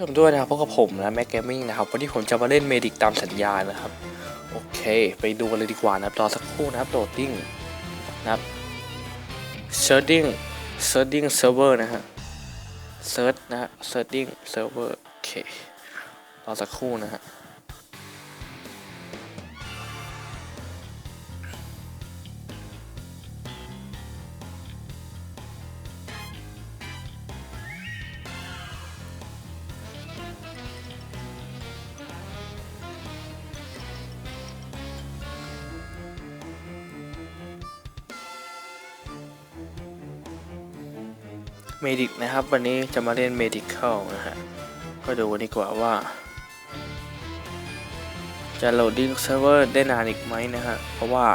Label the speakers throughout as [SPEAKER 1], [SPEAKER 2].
[SPEAKER 1] ชมด้วยนะครับพบกับผมนะแม็กเกมมิ่งนะครับวันนี้ผมจะมาเล่นเมดิกตามสัญญานะครับ โอเค ไปดูกันเลยดีกว่านะครับรอสักครู่นะครับโหลดดิ้งนะครับ searching searching server นะฮะเซิร์ฟนะฮะเซิร์ชดิ้งเซิร์ฟเวอร์โอเครอสักครู่นะฮะ เมดิกนะครับ วันนี้จะมาเล่น medical นะฮะ ก็ดูกันดีกว่าว่า จะโหลดดิ้งเซิร์ฟเวอร์ได้นานอีกไหมนะฮะ เพราะว่า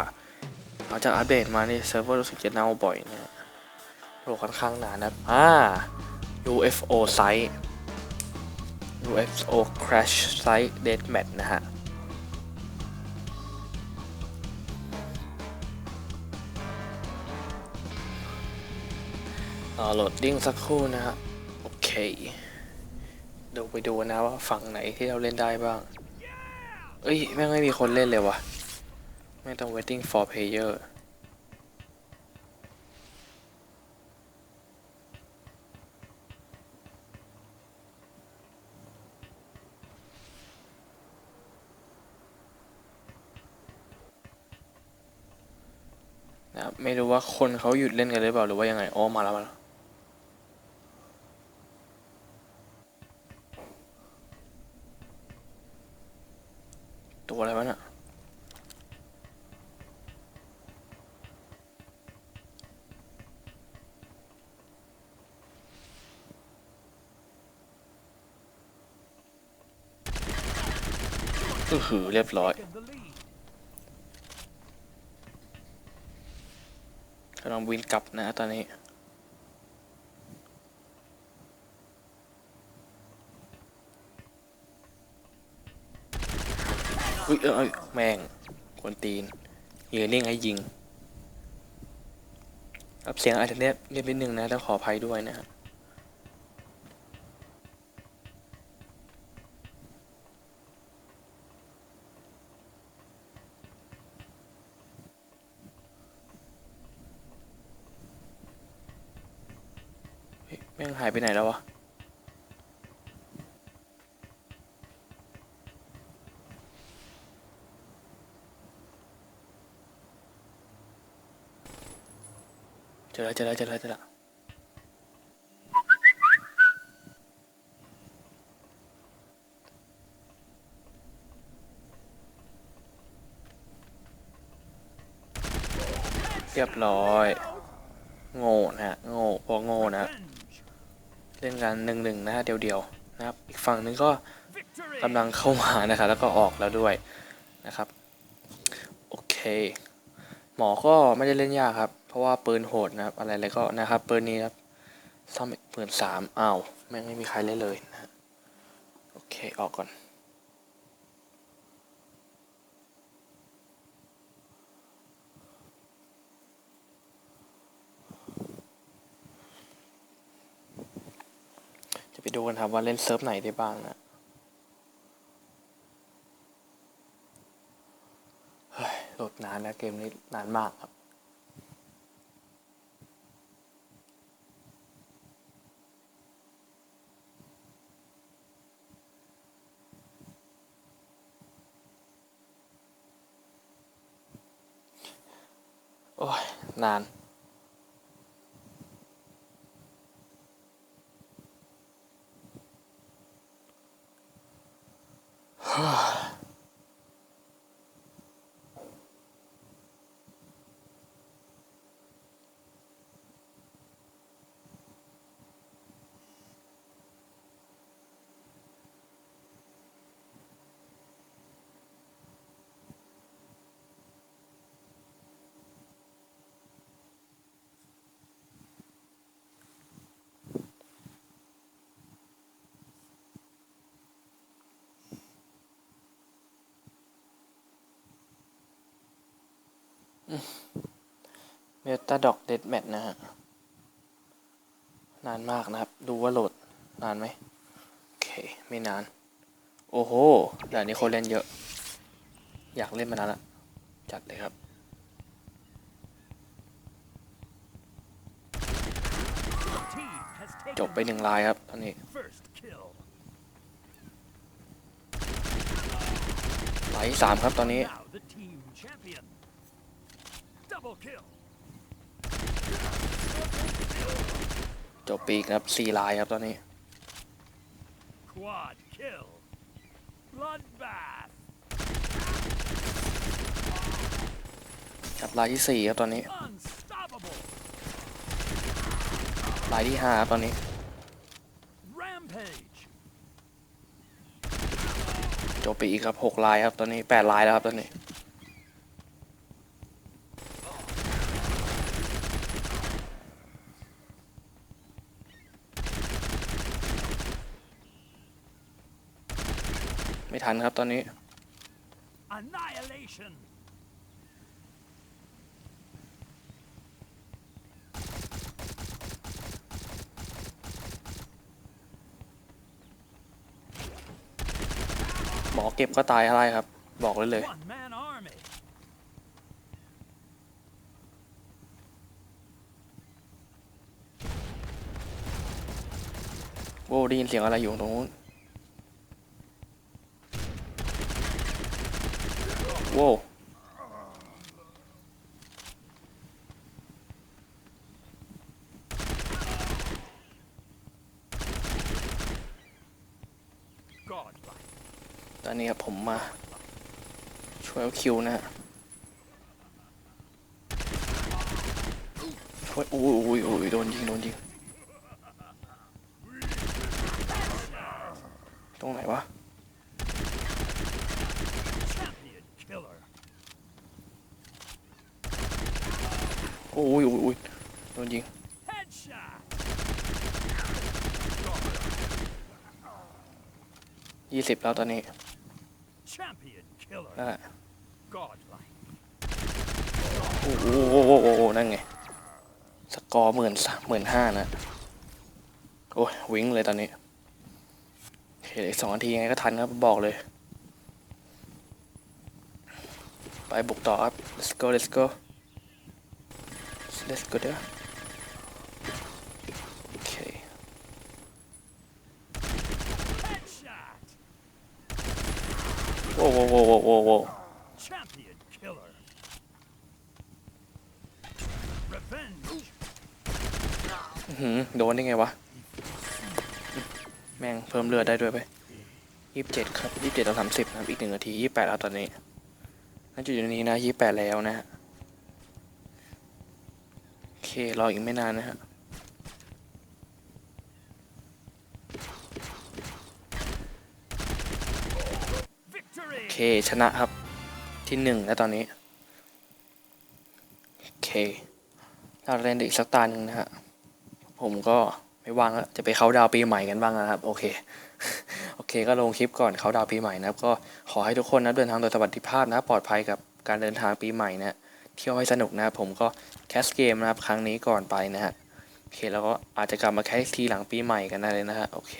[SPEAKER 1] หลังจากอัปเดตมานี่เซิร์ฟเวอร์รู้สึกจะเน่าบ่อยนะโหลดค่อนข้างนานนะอ่า UFO site UFO crash site deathmatch นะฮะ รอโหลดดิ้งสักครู่นะฮะโอเคดูไปดูนะว่าฝั่งไหนที่เราเล่นได้บ้าง เอ้ย แม่งไม่มีคนเล่นเลยวะไม่ต้อง waiting for player นะไม่รู้ว่าคนเขาหยุดเล่นกันหรือเปล่าหรือว่ายังไงอ๋อมาแล้วมาแล้ว ตัวอะไรวะน่ะอือหือเรียบร้อยกำลังวินกลับนะตอนนี้ อุ้ยเอ้ยแม่งกวนตีนยืนนิ่งให้ยิงรับเสียงอาจจะเนียบเนียบนิดนึงนะต้องขออภัยด้วยนะฮะแม่งหายไปไหนแล้ววะ แล้วเจอแล้วเจอแล้วเจอแล้วเรียบร้อย โง่นะฮะ โง่พอโง่นะ เล่นกันหนึ่งหนึ่งนะฮะเดียวเดียวๆนะครับ อีกฝั่งนึงก็กำลังเข้ามานะครับ แล้วก็ออกแล้วด้วยนะครับ โอเค หมอก็ไม่ได้เล่นยากครับ ราะว่าปืนโหดนะครับ อะไรอะไรก็นะครับปืนนี้ครับซ่อมหมื่นสามอ้าวแม่งไม่มีใครเล่นเลยนะฮะโอเคออกก่อนจะไปดูกันครับว่าเล่นเซิร์ฟไหนได้บ้างนะเฮ้ยโหลดนานนะเกมนี้นานมากครับ โอ้ย นาน เมตาดอกเดดแมทนะฮะ นานมากนะครับ ดูว่าโหลด นานไหมโอเค ไม่นาน โอ้โหด่านนี้คนเล่นเยอะ อยากเล่นมานานละ จัดเลยครับ จบไปหนึ่งลายครับตอนนี้
[SPEAKER 2] first kill.
[SPEAKER 1] ลายสามครับตอนนี้
[SPEAKER 2] Now the team champion. Double kill.
[SPEAKER 1] จบไปอีกครับสี่ลายครับตอนนี้
[SPEAKER 2] Quad kill. Bloodbath.
[SPEAKER 1] ครับลายที่สี่ครับตอนนี้
[SPEAKER 2] Unstoppable.
[SPEAKER 1] ลายที่ห้าครับตอนนี้
[SPEAKER 2] Rampage.
[SPEAKER 1] จบไปอีกครับหกลายครับตอนนี้แปดลายแล้วครับตอนนี้ ทันครับตอนนี้
[SPEAKER 2] Annihilation.
[SPEAKER 1] หมอเก็บก็ตายอะไรครับ บอกเลยเลย
[SPEAKER 2] One man army.
[SPEAKER 1] โว้ได้ยินเสียงอะไรอยู่ตรงนู้น โว้ตอนนี้ครับผมมา ช่วยเอาคิวนะฮะช่วยอุ้ยอุ้ยอุ้ยโดนยิง โดนยิง ตรงไหนวะ
[SPEAKER 2] Champion killer.
[SPEAKER 1] โอ้ยอุ้ยอุ้ยโดนยิง
[SPEAKER 2] Headshot.
[SPEAKER 1] ยี่ สิบแล้วตอนนี้
[SPEAKER 2] Champion killer.
[SPEAKER 1] นั่นแหละ
[SPEAKER 2] Godlike.
[SPEAKER 1] โอ้โหโอ้โหโอ้โหนั่นไง สกอร์หมื่นหมื่นห้านะ โอ้ยวิ่งเลยตอนนี้โอเคอีกสองนาทียังไงก็ทันครับ บอกเลย ไปบุกต่อครับ let's go let's go let's go เด้อโอเค
[SPEAKER 2] Headshot.
[SPEAKER 1] โว้โว้โว้โว้โว้โว้
[SPEAKER 2] Champion killer. Revenge.
[SPEAKER 1] อื้อหือโดนได้ไงวะ แม่งเพิ่มเลือดได้ด้วยไปยี่สิบเจ็ดครับยี่สิบเจ็ดต่อสามสิบนะครับอีกหนึ่งนาทียี่สิบแปดแล้วตอนนี้ณจุดนี้นะยี่สิบแปดแล้วนะฮะโอเครออีกไม่นานนะฮะ
[SPEAKER 2] Victory.
[SPEAKER 1] โอ เค ชนะครับ ที่หนึ่งแล้วตอนนี้ โอเค เราเล่นอีกสักตาหนึ่งนะฮะ ผมก็ไม่ว่างแล้ว จะไปเขาดาวปีใหม่กันบ้างนะครับ โอเค โอเค ก็ลงคลิปก่อนเขาดาวปีใหม่นะครับ ก็ขอให้ทุกคนนะเดินทางโดยสวัสดิภาพนะ ปลอดภัยกับการเดินทางปีใหม่นะเที่ยวให้สนุกนะครับผมก็แคสเกมนะครับ ครั้งนี้ก่อนไปนะฮะ โอเค แล้วก็อาจจะกลับมาแคสทีหลังปีใหม่กันได้เลยนะฮะ โอเค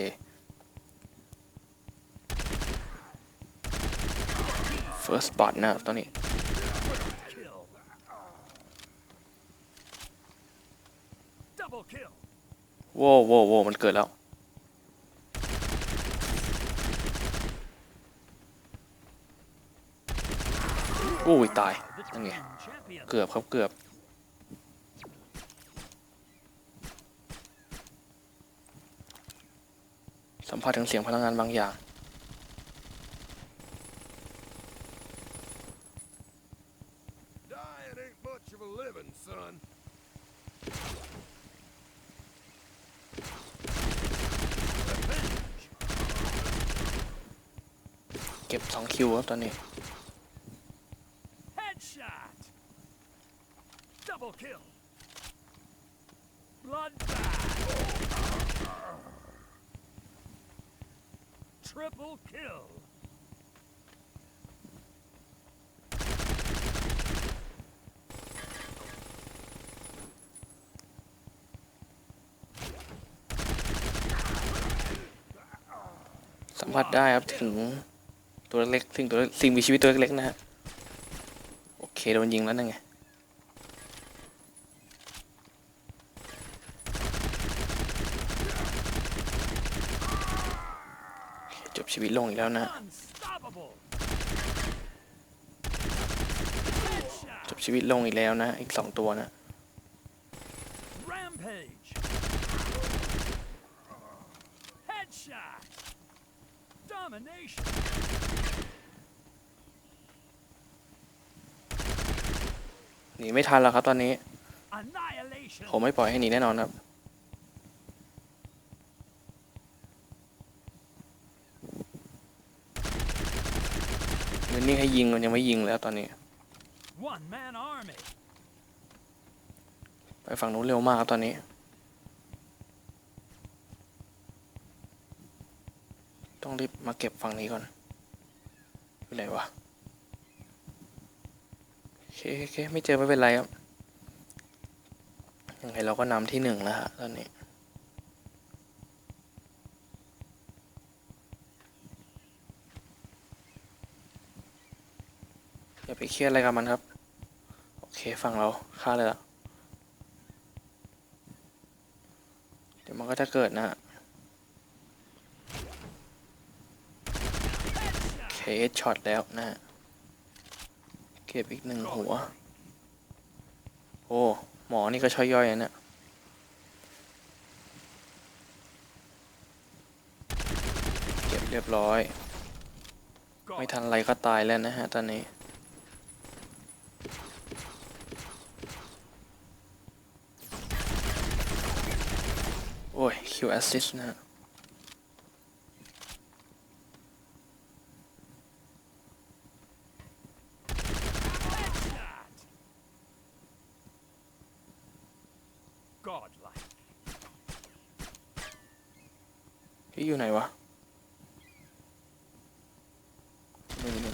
[SPEAKER 1] first spot นะครับตอนนี้โว้วโว้วโว้วมันเกิดแล้วโอ้ยตายนั่นไงเกือบครับเกือบสัมผัสถึงเสียงพลังงานบางอย่าง ก็บสองคิวครับตอนนี้
[SPEAKER 2] Headshot. Double kill. Bloodbath. Triple kill.
[SPEAKER 1] สัมผัสได้ครับถึง ตัวเล็กๆถึงตัวสิ่งมีชีวิตตัวเล็กๆนะฮะโอเคโดนยิงแล้วนั่นไงจบชีวิตลงอีกแล้วนะจบชีวิตลงอีกแล้วนะ อีกสองตัวนะ
[SPEAKER 2] Domination.
[SPEAKER 1] หนีไม่ทันแล้วครับตอนนี้
[SPEAKER 2] Annihilation.
[SPEAKER 1] ผมไม่ปล่อยให้หนีแน่นอนครับ มันนี่ให้ยิงมันยังไม่ยิงแล้วตอนนี้
[SPEAKER 2] One man army.
[SPEAKER 1] ไปฝั่งนู้นเร็วมากครับตอนนี้ ต้องรีบมาเก็บฝั่งนี้ก่อนอยู่ไหนวะโอเคโอเคไม่เจอไม่เป็นไรครับยังไงเราก็นำที่หนึ่งแล้วฮะตอนนี้อย่าไปเครียดอะไรกับมันครับ โอเคฝั่งเราฆ่าเลยละเดี๋ยวมันก็จะเกิดนะฮะ เคสช็อตแล้วนะฮะเก็บอีกหนึ่งหัว โอ้ หมอนี่ก็ช่อยย่อยนะเนี่ยเก็บเรียบร้อย ไม่ทันไรก็ตายแล้วนะฮะตอนนี้โอ้ยคิวแอสซิสนะฮะ
[SPEAKER 2] Godlike.
[SPEAKER 1] ที่อยู่ไหนวะไม่รู้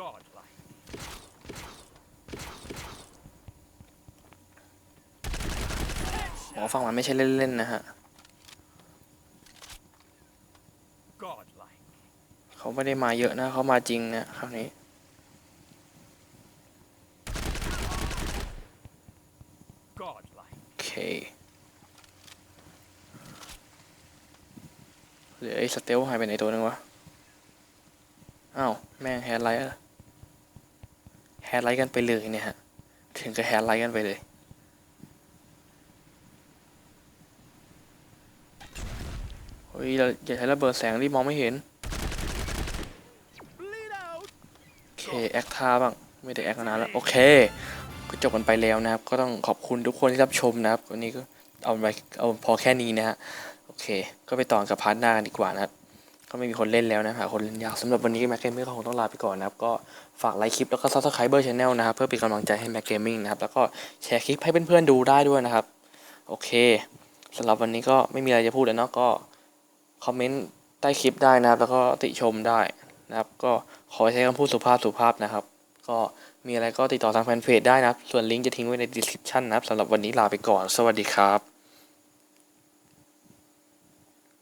[SPEAKER 2] Godlike.
[SPEAKER 1] หมอฟังมันไม่ใช่เล่นๆนะฮะ
[SPEAKER 2] Godlike.
[SPEAKER 1] เขาไม่ได้มาเยอะนะ เขามาจริงนะคราวนี้
[SPEAKER 2] Godlike.
[SPEAKER 1] โอเค เหลือไอ้สเตลหายไปไหนตัวนึงวะ อ้าว แม่งแฮร์ไลท์อะแฮร์ไลท์กันไปเลยเนี่ยฮะ ถึงกับแฮร์ไลท์กันไปเลยเฮ้ยเราอย่าใช้ระเบิดแสงรีบมองไม่เห็น
[SPEAKER 2] Bleed out.
[SPEAKER 1] โอเค แอคท่าบ้าง ไม่ได้แอคมานานแล้ว โอเค ก็จบกันไปแล้วนะครับ ก็ต้องขอบคุณทุกคนที่รับชมนะครับ วันนี้ก็เอาไปเอาพอแค่นี้นะฮะ โอเค ก็ไปต่อกับพาร์ทหน้ากันดีกว่านะครับก็ไม่มีคนเล่นแล้วนะหาคนเล่นยากสำหรับวันนี้แม็กเกมมิ่งก็คงต้องลาไปก่อนนะครับ ก็ฝากไลค์คลิปแล้วก็ซับสไครเบอร์ช n แนลนะครับ เพื่อเป็นกำลังใจให้แม็กเกมมิ่งนะครับ แล้วก็แชร์คลิปให้เพื่อนๆดูได้ด้วยนะครับ โอเคสำหรับวันนี้ก็ไม่มีอะไรจะพูดแล้วเนาะก็คอมเมนต์ใต้คลิปได้นะครับ แล้วก็ติชมได้ นะครับ ก็ขอใช้คำพูดสุภาพสุภาพนะครับ ก็มีอะไรก็ติดต่อทางแฟนเพจได้นะครับ ส่วนลิงก์จะทิ้งไว้ในดีสคริปชันนะครับสำหรับวันนี้ลาไปก่อน สวัสดีครับ